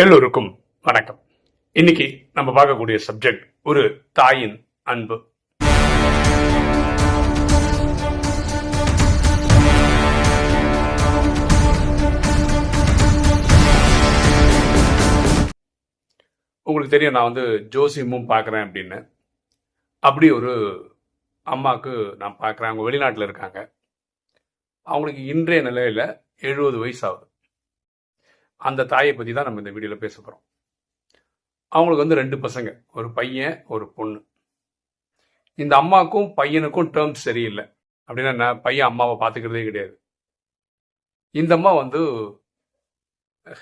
எல்லோருக்கும் வணக்கம். இன்னைக்கு நம்ம பார்க்கக்கூடிய சப்ஜெக்ட் ஒரு தாயின் அன்பு. உங்களுக்கு தெரியும் நான் வந்து ஜோசியமும் பார்க்குறேன் அப்படின்னு. அப்படி ஒரு அம்மாவுக்கு நான் பார்க்குறேன். அவங்க வெளிநாட்டில் இருக்காங்க. அவங்களுக்கு இன்றைய நிலையில் எழுபது வயசு ஆகுது. அந்த தாயை பற்றி தான் நம்ம இந்த வீடியோவில் பேச போகிறோம் அவங்களுக்கு வந்து ரெண்டு பசங்க ஒரு பையன் ஒரு பொண்ணு. இந்த அம்மாவுக்கும் பையனுக்கும் டேர்ம்ஸ் சரியில்லை. அப்படின்னா நான் பையன் அம்மாவை பார்த்துக்கிறதே கிடையாது. இந்த அம்மா வந்து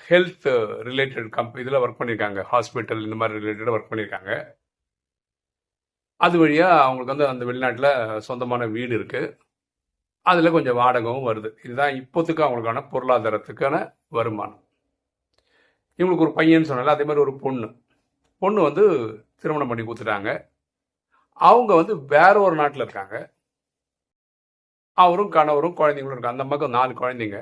ஹெல்த் ரிலேட்டட் கம்ப் இதில் ஒர்க் பண்ணியிருக்காங்க ஹாஸ்பிட்டல் இந்த மாதிரி ரிலேட்டடாக ஒர்க் பண்ணியிருக்காங்க அது வழியாக அவங்களுக்கு வந்து அந்த வெளிநாட்டில் சொந்தமான வீடு இருக்குது அதில் கொஞ்சம் வாடகவும் வருது. இதுதான் இப்போத்துக்கு அவங்களுக்கான பொருளாதாரத்துக்கான வருமானம். இவங்களுக்கு ஒரு பையன் சொன்னால அதே மாதிரி ஒரு பொண்ணு. பொண்ணு வந்து திருமணம் பண்ணி கொடுத்துட்டாங்க. அவங்க வந்து வேற ஒரு நாட்டில் இருக்காங்க. அவரும் கணவரும் குழந்தைங்களும் இருக்காங்க. அந்த அம்மாவுக்கு நாலு குழந்தைங்க.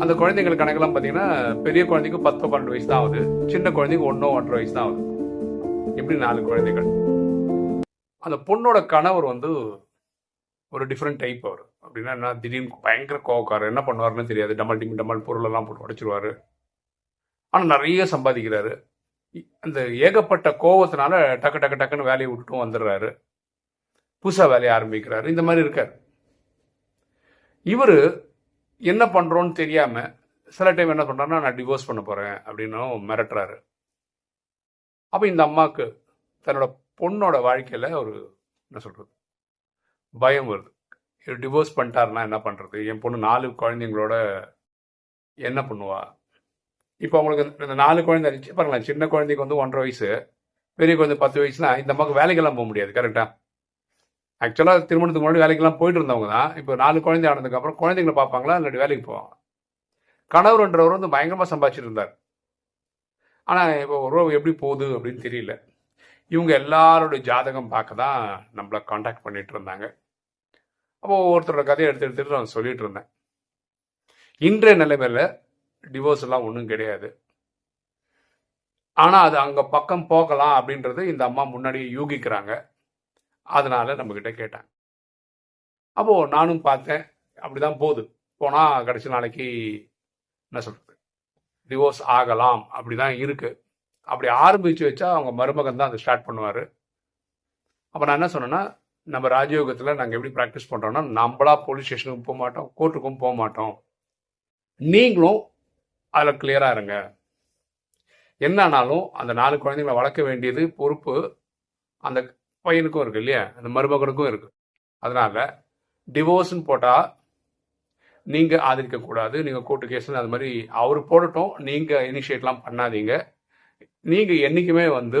அந்த குழந்தைங்களுக்கு கணக்கெல்லாம் பார்த்தீங்கன்னா பெரிய குழந்தைக்கு பத்து பன்னெண்டு வயசு தான் ஆகுது. சின்ன குழந்தைக்கு ஒன்றோ ஒன்றரை வயசு தான் ஆகுது. இப்படி நாலு குழந்தைகள். அந்த பொண்ணோட கணவர் வந்து ஒரு டிஃப்ரெண்ட் டைப் அவர். அப்படின்னா என்ன திடீர்னு பயங்கர கோவக்காரர். என்ன பண்ணுவாருன்னு தெரியாது. டமல் டிம் டமல் பொருளெல்லாம் போட்டு உடச்சிருவாரு. ஆனால் நிறைய சம்பாதிக்கிறாரு. அந்த ஏகப்பட்ட கோபத்தினால டக்கு டக்கு டக்குன்னு வேலையை விட்டுட்டும் வந்துடுறாரு. புதுசாக வேலையை ஆரம்பிக்கிறாரு. இந்த மாதிரி இருக்கார். இவர் என்ன பண்ணுறோன்னு தெரியாமல் சில டைம் என்ன பண்ணுறாருன்னா நான் டிவோர்ஸ் பண்ண போகிறேன் அப்படின்னும் மிரட்டுறாரு. அப்போ இந்த அம்மாவுக்கு தன்னோட பொண்ணோட வாழ்க்கையில் ஒரு என்ன சொல்கிறது பயம் வருது. இவர் டிவோர்ஸ் பண்ணிட்டாருன்னா என்ன பண்ணுறது என் பொண்ணு நாலு குழந்தைங்களோட என்ன பண்ணுவா? இப்போ அவங்களுக்கு இந்த- நாலு குழந்தை இருந்துச்சு. பாருங்களேன் சின்ன குழந்தைக்கு வந்து ஒன்றரை வயசு பெரிய குழந்தை பத்து வயசுனா இந்த அம்மாவுக்கு வேலைக்கெல்லாம் போக முடியாது கரெக்டாக ஆக்சுவலாக திருமணத்துக்கு முன்னாடி வேலைக்கெல்லாம் போயிட்டு இருந்தவங்க தான். இப்போ நாலு குழந்தை ஆனதுக்கப்புறம் குழந்தைங்களை பார்ப்பாங்களா? இல்லாட்டி வேலைக்கு போவாங்க கணவர்ன்றவர் வந்து பயங்கரமாக சம்பாதிச்சிட்டு இருந்தார். ஆனால் இப்போ உறவு எப்படி போகுது அப்படின்னு தெரியல. இவங்க எல்லாரோட ஜாதகம் பார்க்க தான் நம்மளை காண்டாக்ட் பண்ணிட்டு இருந்தாங்க. அப்போ ஒவ்வொருத்தரோட கதையை எடுத்து எடுத்துகிட்டு நான் சொல்லிட்டு இருந்தேன். இன்றைய நிலைமையில் டிவோர்ஸ் எல்லாம் ஒன்றும் கிடையாது. ஆனால் அது அங்கே பக்கம் போகலாம் அப்படின்றது இந்த அம்மா முன்னாடியே யூகிக்கிறாங்க. அதனால நம்மக்கிட்ட கேட்டாங்க. அப்போது நானும் பார்த்தேன். அப்படிதான் போகுது. போனால் கடைசி நாளைக்கு என்ன சொல்கிறது டிவோர்ஸ் ஆகலாம். அப்படிதான் இருக்குது அப்படி ஆரம்பித்து வச்சா அவங்க மருமகன் தான் அதை ஸ்டார்ட் பண்ணுவார். அப்போ நான் என்ன சொன்னேன்னா நம்ம ராஜயோகத்தில் நாங்கள் எப்படி ப்ராக்டிஸ் பண்ணுறோன்னா நம்மளா போலீஸ் ஸ்டேஷனுக்கும் போக மாட்டோம் கோர்ட்டுக்கும் போக மாட்டோம். நீங்களும் அதில் கிளியராக இருங்க. என்ன ஆனாலும் அந்த நாலு குழந்தைங்களை வளர்க்க வேண்டியது பொறுப்பு அந்த பையனுக்கும் இருக்குது இல்லையா? அந்த மருமகனுக்கும் இருக்குது அதனால டிவோர்ஸ்ன்னு போட்டால் நீங்கள் ஆதரிக்கக்கூடாது நீங்கள் கோர்ட்டு கேஸ்னு அது மாதிரி அவர் போடட்டும் நீங்கள் இனிஷியேட்லாம் பண்ணாதீங்க. நீங்கள் என்றைக்குமே வந்து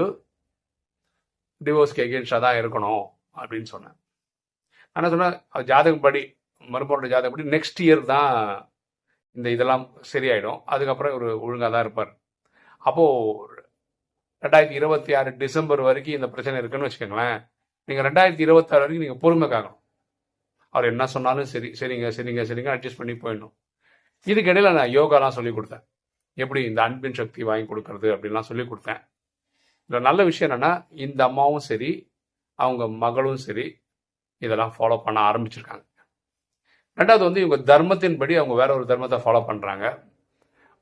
டிவோர்ஸ்க்கு எகேன்ஸ்டாக தான் இருக்கணும் அப்படின்னு சொன்னேன். ஆனால் சொன்னால் சொன்னேன் அது ஜாதகப்படி மருமகனோட ஜாதகப்படி நெக்ஸ்ட் இயர் தான் இந்த இதெல்லாம் சரியாயிடும். அதுக்கப்புறம் ஒரு ஒழுங்காக தான் இருப்பார். அப்போது ரெண்டாயிரத்தி இருபத்தி ஆறு டிசம்பர் வரைக்கும் இந்த பிரச்சனை இருக்குன்னு வச்சுக்கோங்களேன். நீங்கள் ரெண்டாயிரத்தி இருபத்தாறு வரைக்கும் நீங்கள் பொறுமை காக்கணும். அவர் என்ன சொன்னாலும் சரி சரிங்க சரிங்க சரிங்க அட்ஜஸ்ட் பண்ணி போயிடணும். இதுக்கு இடையில நான் யோகாலாம் சொல்லி கொடுத்தேன். எப்படி இந்த அன்பின் சக்தி வாங்கி கொடுக்கறது அப்படின்லாம் சொல்லி கொடுத்தேன். இதில் நல்ல விஷயம் என்னென்னா இந்த அம்மாவும் சரி அவங்க மகளும் சரி இதெல்லாம் ஃபாலோ பண்ண ஆரம்பிச்சிருக்காங்க. ரெண்டாவது வந்து இவங்க தர்மத்தின்படி அவங்க வேற ஒரு தர்மத்தை ஃபாலோ பண்ணுறாங்க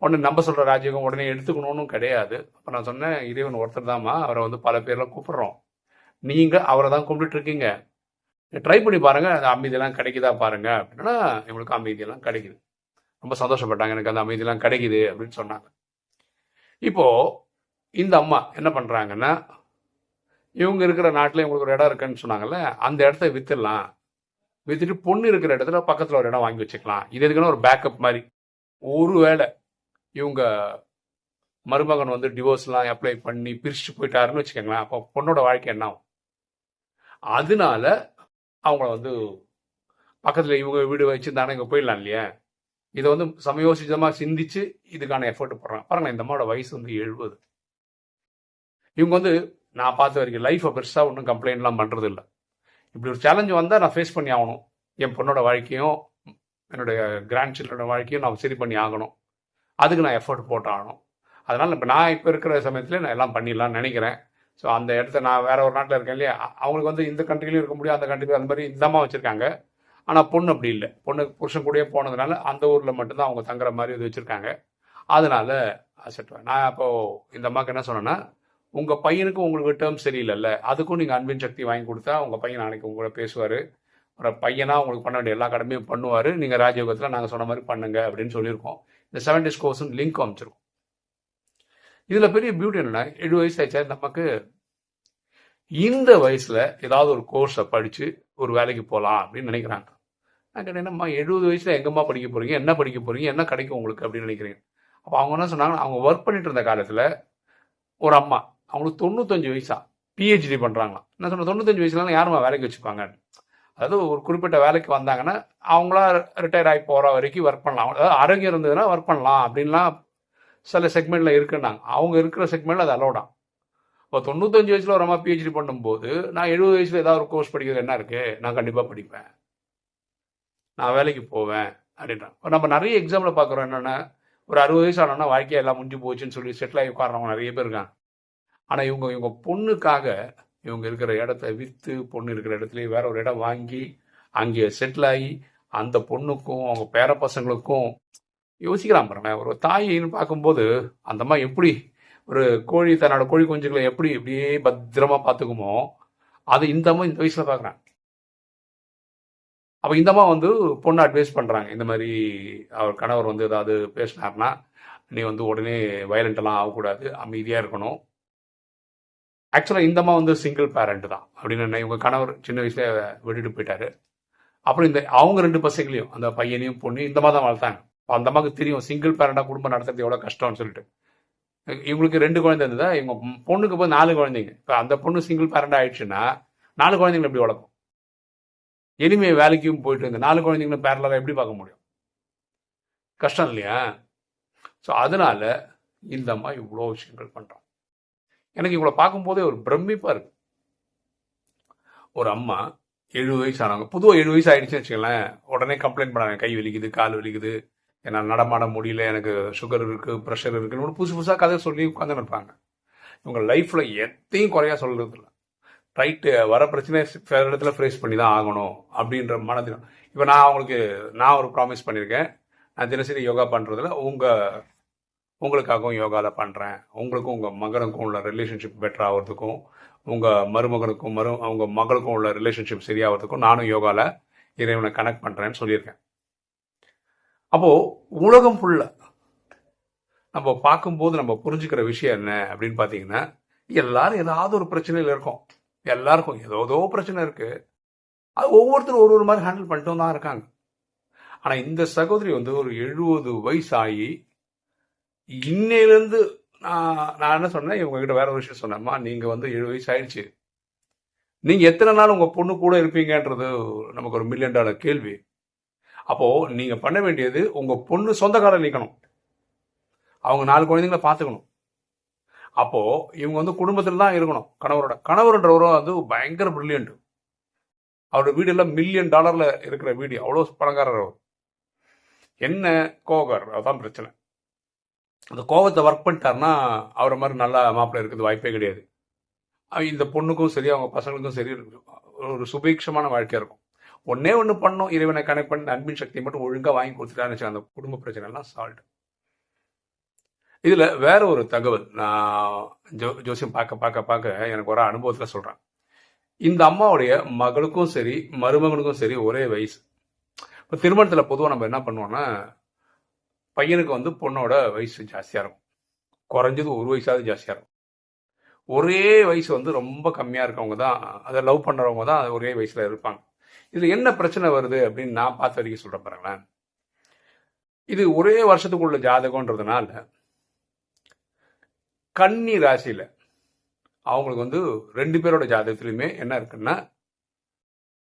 ஒன்று நம்ம சொல்கிற ராஜ்யகம் உடனே எடுத்துக்கணும்னு கிடையாது. அப்போ நான் சொன்னேன் இறைவன் ஒருத்தர் தாம்மா அவரை வந்து பல பேர்லாம் கூப்பிடுறோம். நீங்கள் அவரை தான் கும்பிட்டுட்டு இருக்கீங்க. ட்ரை பண்ணி பாருங்கள் அந்த அமைதியெல்லாம் கிடைக்குதா பாருங்கள் அப்படின்னா இவங்களுக்கு அமைதியெல்லாம் கிடைக்குது. ரொம்ப சந்தோஷப்பட்டாங்க எனக்கு அந்த அமைதியெல்லாம் கிடைக்குது அப்படின்னு சொன்னாங்க. இப்போது இந்த அம்மா என்ன பண்ணுறாங்கன்னா இவங்க இருக்கிற நாட்டில் இவங்களுக்கு ஒரு இடம் இருக்குன்னு சொன்னாங்கல்ல அந்த இடத்த விற்றுடலாம் வித்துட்டு பொண்ணு இருக்கிற இடத்துல பக்கத்தில் ஒரு இடம் வாங்கி வச்சுக்கலாம். இது எதுக்குன்னா ஒரு பேக்கப் மாதிரி. ஒரு வேளை இவங்க மருமகன் வந்து டிவோர்ஸ்லாம் அப்ளை பண்ணி பிரிச்சுட்டு போயிட்டாருன்னு வச்சுக்கோங்களேன். அப்போ பொண்ணோட வாழ்க்கை என்ன ஆகும்? அதனால அவங்கள வந்து பக்கத்தில் இவங்க வீடு வச்சுருந்தானே இங்கே போயிடலாம் இல்லையா? இதை வந்து சமயோசிதமாக சிந்திச்சு இதுக்கான எஃபர்ட் போடுறாங்க. பாருங்களேன் இந்த அம்மாவோட வயசு வந்து எழுபது. இவங்க வந்து நான் பார்த்த வரைக்கும் லைஃப்பை பெருசாக ஒன்றும் கம்ப்ளைண்ட்லாம் பண்ணுறது இல்லை இப்படி ஒரு சேலஞ்சு வந்தால் நான் ஃபேஸ் பண்ணி ஆகணும். என் பொண்ணோட வாழ்க்கையும் என்னுடைய கிராண்ட் சில்ட்ரனோட வாழ்க்கையும் நான் சரி பண்ணி ஆகணும். அதுக்கு நான் எஃபர்ட் போட்டாகணும் அதனால் இப்போ நான் இப்போ இருக்கிற சமயத்தில் நான் எல்லாம் பண்ணிடலாம்னு நினைக்கிறேன். ஸோ அந்த இடத்த நான் வேற ஒரு நாட்டில் இருக்கேன் இல்லையா? அவங்களுக்கு வந்து இந்த கண்ட்ரிலையும் இருக்க முடியும் அந்த கண்ட்ரிலையும் அந்த மாதிரி இந்த வச்சுருக்காங்க. ஆனால் பொண்ணு அப்படி இல்லை. பொண்ணு புருஷன் கூடயே போனதுனால அந்த ஊரில் மட்டும்தான் அவங்க தங்குற மாதிரி இது வச்சுருக்காங்க. அதனால செட் நான் அப்போது இந்த அம்மாவுக்கு என்ன சொன்னேன்னா உங்கள் பையனுக்கும் உங்களுக்கு டேர்ம் சரியில்லைல்ல. அதுக்கும் நீங்கள் அன்பின் சக்தி வாங்கி கொடுத்தா உங்கள் பையன் நாளைக்கு உங்களை பேசுவார். ஒரு பையனாக உங்களுக்கு பண்ண வேண்டிய எல்லா கடமையும் பண்ணுவார். நீங்கள் ராஜயோகத்தில் நாங்கள் சொன்ன மாதிரி பண்ணுங்க அப்படின்னு சொல்லியிருக்கோம். இந்த செவன் டேஸ் கோர்ஸும் லிங்க் அமைச்சிருக்கோம் இதில் பெரிய பியூட்டி என்னன்னா ஏழு வயசு ஆச்சா நமக்கு இந்த வயசில் ஏதாவது ஒரு கோர்ஸை படித்து ஒரு வேலைக்கு போகலாம் அப்படின்னு நினைக்கிறாங்க. நான் கேட்டேன் என்னம்மா எழுபது வயசில் எங்கம்மா படிக்க போகிறீங்க என்ன படிக்க போகிறீங்க என்ன கிடைக்கும் உங்களுக்கு அப்படின்னு நினைக்கிறீங்க? அப்போ அவங்க என்ன சொன்னாங்க அவங்க ஒர்க் பண்ணிட்டு இருந்த காலத்தில் ஒரு அம்மா அவங்களுக்கு தொண்ணூத்தஞ்சு வயசா. பிஹெச்டி பண்ணுறாங்களாம் என்ன சொன்ன தொண்ணூத்தஞ்சு வயசுலாம் யாரும் வேலைக்கு வச்சுப்பாங்க? அதாவது ஒரு குறிப்பிட்ட வேலைக்கு வந்தாங்கன்னா அவங்களா ரிட்டையர் ஆகி போகிற வரைக்கும் ஒர்க் பண்ணலாம். அதாவது ஆரோக்கியம் இருந்ததுன்னா ஒர்க் பண்ணலாம் அப்படின்லாம் சில செக்மெண்ட்டில் இருக்குன்னாங்க. அவங்க இருக்கிற செக்மெண்ட்டில் அது அலோடாம் இப்போ தொண்ணூத்தஞ்சு வயசில் ஒரு அம்மா பிஹெச்டி பண்ணும்போது நான் எழுபது வயசில் ஏதாவது ஒரு கோர்ஸ் படிக்கிறது என்ன இருக்குது நான் கண்டிப்பாக படிப்பேன். நான் வேலைக்கு போவேன் அப்படின்றான் இப்போ நம்ம நிறைய எக்ஸாம்பிள் பார்க்குறோம் என்னென்னா ஒரு அறுபது வயசு ஆனோன்னா வாழ்க்கையை எல்லாம் முடிஞ்சு போச்சுன்னு சொல்லி செட்டில் ஆகி உட்காரவங்க நிறைய பேர் இருக்காங்க. ஆனால் இவங்க இவங்க பொண்ணுக்காக இவங்க இருக்கிற இடத்த விற்று பொண்ணு இருக்கிற இடத்துலயே வேற ஒரு இடம் வாங்கி அங்கே செட்டில் ஆகி அந்த பொண்ணுக்கும் அவங்க பேர பசங்களுக்கும் யோசிக்கிறான் பாருங்க ஒரு தாயின்னு பார்க்கும்போது அந்த அம்மா எப்படி ஒரு கோழி தன்னோட கோழி குஞ்சுகளை எப்படி இப்படியே பத்திரமா பார்த்துக்குமோ அது இந்த அம்மா இந்த வயசில் பார்க்குறான் அப்போ இந்த அம்மா வந்து பொண்ணு அட்வைஸ் பண்ணுறாங்க இந்த மாதிரி அவர் கணவர் வந்து ஏதாவது பேசினார்னா நீ வந்து உடனே வயலண்டெல்லாம் ஆகக்கூடாது அமைதியாக இருக்கணும். ஆக்சுவலாக இந்த அம்மா வந்து சிங்கிள் பேரண்ட் தான். அப்படின்னு இவங்க கணவர் சின்ன வயசுல விட்டுட்டு போயிட்டாரு. அப்புறம் இந்த அவங்க ரெண்டு பசங்களையும் அந்த பையனையும் பொண்ணையும் இந்த மாதிரி தான் வளர்த்தாங்க. அப்ப அந்த அம்மாவுக்கு தெரியும் சிங்கிள் பேரண்டாக குடும்பம் நடத்துறது எவ்வளோ கஷ்டம்னு சொல்லிட்டு. இவங்களுக்கு ரெண்டு குழந்தை இருந்ததா? இவங்க பொண்ணுக்கு போய் நாலு குழந்தைங்க. இப்போ அந்த பொண்ணு சிங்கிள் பேரண்டாக ஆயிடுச்சுன்னா நாலு குழந்தைங்களை எப்படி வளர்க்கும்? இனிமே வேலைக்கும் போயிட்டு இந்த நாலு குழந்தைங்களும் பேரலாக எப்படி பார்க்க முடியும்? கஷ்டம் இல்லையா? ஸோ அதனால இந்த அம்மா இவ்வளோ விஷயங்கள் பண்ணுறோம் எனக்கு இவங்களை பார்க்கும்போதே ஒரு பிரமிப்பாக இருக்கு. ஒரு அம்மா எழுபது வயசு ஆனவங்க பொதுவாக எழுபது வயசு ஆயிடுச்சுன்னு வச்சுக்கலேன் உடனே கம்ப்ளைண்ட் பண்ணாங்க கை வலிக்குது கால் வலிக்குது. என்னால் நடமாட முடியல எனக்கு சுகர் இருக்குது ப்ரெஷர் இருக்குன்னு புதுசு புதுசாக கதை சொல்லி உட்காந்து இருப்பாங்க. இவங்க லைஃப்பில் எத்தையும் குறையா சொல்கிறது இல்லை. ரைட்டு வர பிரச்சனை இடத்துல ஃபேஸ் பண்ணி தான் ஆகணும் அப்படின்ற மனதினம் இப்போ நான் அவங்களுக்கு நான் ஒரு ப்ராமிஸ் பண்ணியிருக்கேன் நான் தினசரி யோகா பண்ணுறதுல உங்கள் உங்களுக்காகவும் யோகாவில் பண்ணுறேன் உங்களுக்கும் உங்கள் மகனுக்கும் உள்ள ரிலேஷன்ஷிப் பெட்டர் ஆகிறதுக்கும் உங்கள் மருமகனுக்கும் மரு அவங்க மகளுக்கும் உள்ள ரிலேஷன்ஷிப் சரியாகிறதுக்கும் நானும் யோகாவில் இறைவனை கனெக்ட் பண்ணுறேன்னு சொல்லியிருக்கேன். அப்போது உலகம் ஃபுல்லாக நம்ம பார்க்கும்போது நம்ம புரிஞ்சுக்கிற விஷயம் என்ன அப்படின்னு பார்த்தீங்கன்னா எல்லாரும் ஏதாவது ஒரு பிரச்சனையில் இருக்கோம். எல்லாருக்கும் ஏதோ ஏதோ பிரச்சனை இருக்குது அது ஒவ்வொருத்தரும் ஒரு ஒரு மாதிரி ஹேண்டில் பண்ணிட்டு தான் இருக்காங்க. ஆனால் இந்த சகோதரி வந்து ஒரு எழுபது வயசாகி இன்னையிலேருந்து நான் நான் என்ன சொன்னேன்? இவங்ககிட்ட வேற ஒரு விஷயம் சொன்னேன்மா நீங்கள் வந்து ஏழு வயசு ஆயிடுச்சு. நீங்கள் எத்தனை நாள் உங்கள் பொண்ணு கூட இருப்பீங்கன்றது நமக்கு ஒரு மில்லியன் டாலர் கேள்வி. அப்போது நீங்கள் பண்ண வேண்டியது உங்கள் பொண்ணு சொந்தக்காரர் நிற்கணும் அவங்க நாலு குழந்தைங்கள பார்த்துக்கணும். அப்போது இவங்க வந்து குடும்பத்தில் தான் இருக்கணும். கணவரோட கணவர்ன்றவரும் வந்து பயங்கர பிரில்லியன்ட் அவரோட வீடு எல்லாம் மில்லியன் டாலரில் இருக்கிற வீடு. அவ்வளோ பணக்காரர் அவர். என்ன கோகர் அதுதான் பிரச்சனை. அந்த கோபத்தை ஒர்க் பண்ணிட்டாருன்னா அவரை மாதிரி நல்லா மாப்பிள்ளை இருக்கிறது வாய்ப்பே கிடையாது. இந்த பொண்ணுக்கும் சரி அவங்க பசங்களுக்கும் சரி ஒரு சுபீட்சமான வாழ்க்கையாக இருக்கும். ஒன்னே ஒன்று பண்ணோம் இறைவனை கனெக்ட் பண்ணி அன்பின் சக்தியை மட்டும் ஒழுங்காக வாங்கி கொடுத்துட்டான்னு அந்த குடும்ப பிரச்சனைலாம் சால்வ் இதில் வேற ஒரு தகவல் நான் ஜோ ஜோசியம் பார்க்க பார்க்க பார்க்க எனக்கு ஒரு அனுபவத்தில் சொல்கிறேன் இந்த அம்மாவுடைய மகளுக்கும் சரி மருமகனுக்கும் சரி ஒரே வயசு. இப்போ திருமணத்தில் பொதுவாக நம்ம என்ன பண்ணுவோம்னா பையனுக்கு வந்து பொண்ணோட வயசு ஜாஸ்தியாக இருக்கும். குறைஞ்சது ஒரு வயசாவது ஜாஸ்தியாக இருக்கும். ஒரே வயசு வந்து ரொம்ப கம்மியாக இருக்கவங்க தான் அதை லவ் பண்ணுறவங்க தான் ஒரே வயசில் இருப்பாங்க. இதில் என்ன பிரச்சனை வருது அப்படின்னு நான் பார்த்த வரைக்கும் சொல்கிறேன் பாருங்களேன். இது ஒரே வருஷத்துக்குள்ள ஜாதகம்ன்றதுனால கன்னி ராசியில் அவங்களுக்கு வந்து ரெண்டு பேரோட ஜாதகத்துலையுமே என்ன இருக்குன்னா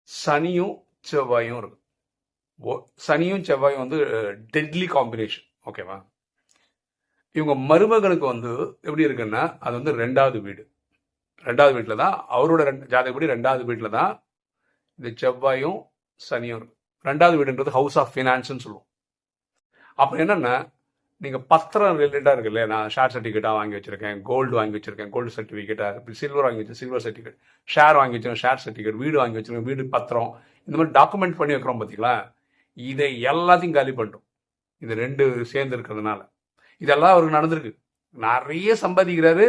சனியும் செவ்வாயும் இருக்கு. சனியும் செவ்வாயும் வந்து டெட்லி காம்பினேஷன் ஓகேவா இவங்க மருமகனுக்கு வந்து எப்படி இருக்குன்னா அது வந்து ரெண்டாவது வீடு. ரெண்டாவது வீட்டில் தான் அவரோட ரெண்டு ஜாதகப்படி ரெண்டாவது வீட்டில் தான் இந்த செவ்வாயும் சனியும் ரெண்டாவது வீடுன்றது ஹவுஸ் ஆஃப் ஃபினான்ஸ்னு சொல்லுவோம். அப்போ என்னென்னா நீங்கள் பத்திரம் ரிலேட்டடாக இருக்குல்ல நான் ஷேர் சர்டிஃபிகேட்டாக வாங்கி வச்சிருக்கேன் கோல்டு வாங்கி வச்சிருக்கேன் கோல்டு சர்டிஃபிகேட்டாக சில்வர் வாங்கி வச்சிருக்கேன் சில்வர் சர்டிஃபிகேட் ஷேர் வாங்கி வச்சிருக்கேன் ஷேர் சர்டிஃபிகேட் வீடு வாங்கி வச்சிருக்கேன் வீடு பத்திரம். இந்த மாதிரி டாக்குமெண்ட் பண்ணி வைக்கிறோம் பார்த்தீங்களா இதை எல்லாத்தையும் காலி பண்ணுறோம் இது ரெண்டு சேர்ந்து இருக்கிறதுனால இதெல்லாம் அவருக்கு நடந்திருக்கு. நிறைய சம்பாதிக்கிறாரு.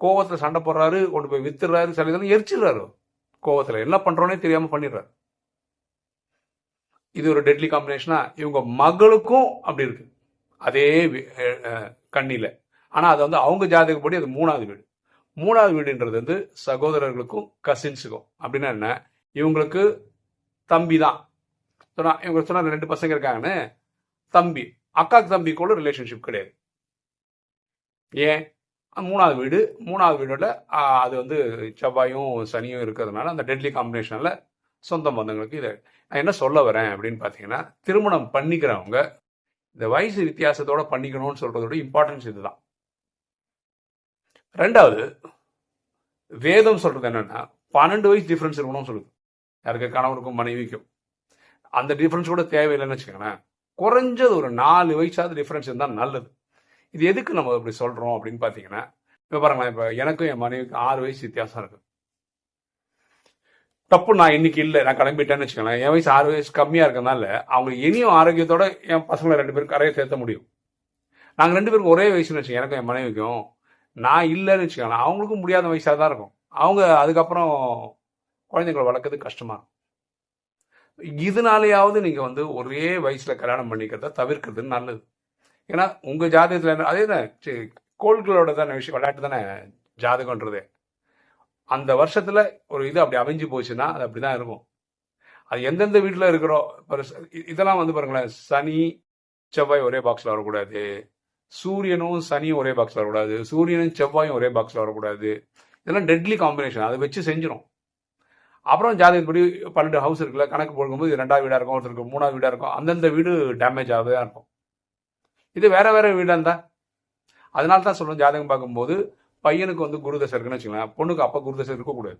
கோவத்தில் சண்டை போடுறாரு கொண்டு போய் வித்துறாரு சில இதெல்லாம் எரிச்சிடுறாரு கோவத்தில் என்ன பண்ணுறோன்னே தெரியாமல் பண்ணிடுறாரு. இது ஒரு டெட்லி காம்பினேஷனா இவங்க மகளுக்கும் அப்படி இருக்கு. அதே கண்ணியில் ஆனால் அது வந்து அவங்க ஜாதகப்படி அது மூணாவது வீடு. மூணாவது வீடுன்றது வந்து சகோதரர்களுக்கும் கசின்ஸுக்கும் அப்படின்னா என்ன? இவங்களுக்கு தம்பி தான் சொன்னா இவங்க சொன்னா ரெண்டு பசங்க இருக்காங்கன்னு தம்பி அக்காக்கு தம்பி கூட ரிலேஷன்ஷிப் கிடையாது. ஏன்? மூணாவது வீடு மூணாவது வீடோட அது வந்து செவ்வாயும் சனியும் இருக்கிறதுனால அந்த டெட்லி காம்பினேஷனில் சொந்த பந்தங்களுக்கு இதை. நான் என்ன சொல்ல வரேன் அப்படின்னு பார்த்தீங்கன்னா திருமணம் பண்ணிக்கிறவங்க இந்த வயசு வித்தியாசத்தோட பண்ணிக்கணும்னு சொல்கிறதோட இம்பார்ட்டன்ஸ் இதுதான். ரெண்டாவது வேதம் சொல்கிறது என்னென்னா பன்னெண்டு வயசு டிஃப்ரென்ஸ் இருக்கணும்னு சொல்லுது. யாருக்கு? கணவனுக்கும் மனைவிக்கும். அந்த டிஃப்ரென்ஸ் கூட தேவையில்லைன்னு வச்சுக்கோங்களேன். குறைஞ்சது ஒரு நாலு வயசாவது டிஃப்ரென்ஸ் இருந்தால் நல்லது. இது எதுக்கு நம்ம இப்படி சொல்கிறோம் அப்படின்னு பார்த்தீங்கன்னா இப்போ பாருங்களேன் இப்போ எனக்கும் என் மனைவிக்கும் ஆறு வயசு வித்தியாசம் இருக்குது தப்பு நான் இன்னைக்கு இல்லை நான் கிளம்பிட்டேன்னு வச்சுக்கோங்களேன். என் வயசு ஆறு வயசு கம்மியாக இருக்கனால அவங்க இனியும் ஆரோக்கியத்தோட என் பசங்களை ரெண்டு பேரும் கரையை சேர்த்த முடியும். நாங்கள் ரெண்டு பேருக்கும் ஒரே வயசுன்னு வச்சுக்கோங்க எனக்கும் என் மனைவிக்கும். நான் இல்லைன்னு வச்சுக்கோங்களேன் அவங்களுக்கும் முடியாத வயசாக தான் இருக்கும். அவங்க அதுக்கப்புறம் குழந்தைங்களை வளர்க்கறது கஷ்டமாக இருக்கும். இதனாலேயாவது நீங்கள் வந்து ஒரே வயசில் கல்யாணம் பண்ணிக்கிறத தவிர்க்கிறது நல்லது. ஏன்னா உங்கள் ஜாதகத்தில் என்ன அதே தான் சரி, கோள்களோட தானே விஷயம் விளையாட்டு தானே ஜாதகன்றது அந்த வருஷத்தில் ஒரு இது அப்படி அமைஞ்சு போச்சுன்னா அது அப்படி தான் இருக்கும். அது எந்தெந்த வீட்டில் இருக்கிறோம் இதெல்லாம் வந்து பாருங்களேன் சனி செவ்வாய் ஒரே பாக்ஸில் வரக்கூடாது. சூரியனும் சனியும் ஒரே பாக்ஸில் வரக்கூடாது. சூரியனும் செவ்வாயும் ஒரே பாக்ஸில் வரக்கூடாது. இதெல்லாம் டெட்லி காம்பினேஷன் அதை வச்சு செஞ்சிடும் அப்புறம் ஜாதகப்படி பன்னெண்டு ஹவுஸ் இருக்குல்ல கணக்கு போடும்போது ரெண்டாவது வீடாக இருக்கும் ஒருத்தருக்கு மூணாவது வீடாக இருக்கும். அந்தந்த வீடு டேமேஜ் ஆகவே தான் இருக்கும். இது வேற வேற வீடாக இருந்தால் அதனால தான் சொல்கிறோம் ஜாதகம் பார்க்கும்போது பையனுக்கு வந்து குருதசை இருக்குன்னு வச்சுக்கலாம் பொண்ணுக்கு அப்பா குருதசை இருக்கக்கூடாது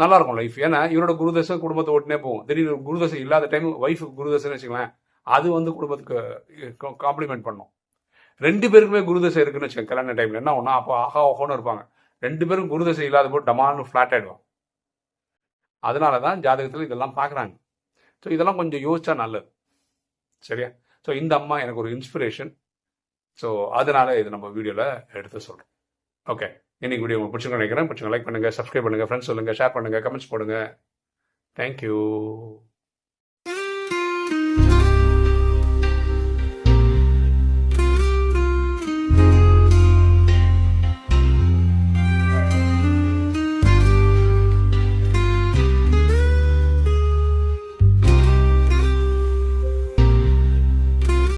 நல்லா இருக்கும் லைஃப் ஏன்னா இவரோட குருதசை குடும்பத்தை ஓட்டினே போகும். திடீர்னு ஒரு குருதசை இல்லாத டைம் ஒய்ஃபுக்கு குருதசைன்னு வச்சுக்கலாம் அது வந்து குடும்பத்துக்கு காம்ப்ளிமெண்ட் பண்ணும். ரெண்டு பேருக்குமே குருதசை இருக்குன்னு வச்சுக்கோங்க கல்யாண டைம்ல என்ன ஒன்றா அப்போ ஆஹா ஓஹோன்னு இருப்பாங்க. ரெண்டு பேரும் குருதசை இல்லாத போது டமான்னு ஃப்ளாட் ஆயிடுவாங்க. அதனால தான் ஜாதகத்தில் இதெல்லாம் பார்க்குறாங்க ஸோ இதெல்லாம் கொஞ்சம் யோசிச்சா நல்லது. சரியா? ஸோ இந்த அம்மா எனக்கு ஒரு இன்ஸ்பிரேஷன் ஸோ அதனால இது நம்ம வீடியோவில் எடுத்து சொல்கிறோம் ஓகே இன்னைக்கு வீடியோ உங்களுக்கு பிடிச்சிருக்கோம் நினைக்கிறேன். பிடிச்சிங்க லைக் பண்ணுங்கள் சப்ஸ்கிரைப் பண்ணுங்கள் ஃப்ரெண்ட்ஸ் சொல்லுங்கள் ஷேர் பண்ணுங்கள் கமெண்ட்ஸ் போடுங்க. தேங்க்யூ